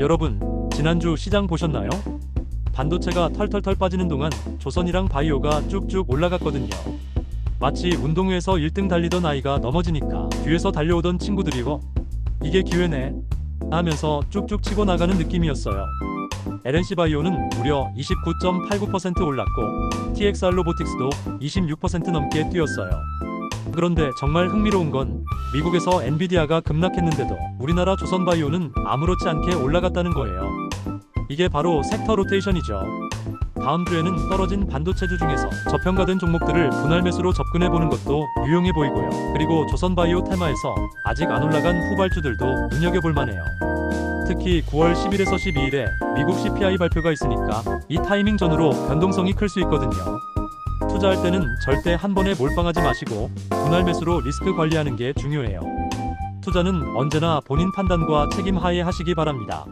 여러분, 지난주 시장 보셨나요? 반도체가 털털털 빠지는 동안 조선이랑 바이오가 쭉쭉 올라갔거든요. 마치 운동회에서 1등 달리던 아이가 넘어지니까 뒤에서 달려오던 친구들이 어 이게 기회네 하면서 쭉쭉 치고 나가는 느낌이었어요. LNC 바이오는 무려 29.89% 올랐고 TXR 로보틱스도 26% 넘게 뛰었어요. 그런데 정말 흥미로운 건 미국에서 엔비디아가 급락했는데도 우리나라 조선바이오는 아무렇지 않게 올라갔다는 거예요. 이게 바로 섹터 로테이션이죠. 다음 주에는 떨어진 반도체주 중에서 저평가된 종목들을 분할 매수로 접근해 보는 것도 유용해 보이고요. 그리고 조선바이오 테마에서 아직 안 올라간 후발주들도 눈여겨볼 만해요. 특히 9월 10일에서 12일에 미국 CPI 발표가 있으니까 이 타이밍 전후로 변동성이 클 수 있거든요. 투자할 때는 절대 한 번에 몰빵하지 마시고 분할 매수로 리스크 관리하는 게 중요해요. 투자는 언제나 본인 판단과 책임 하에 하시기 바랍니다.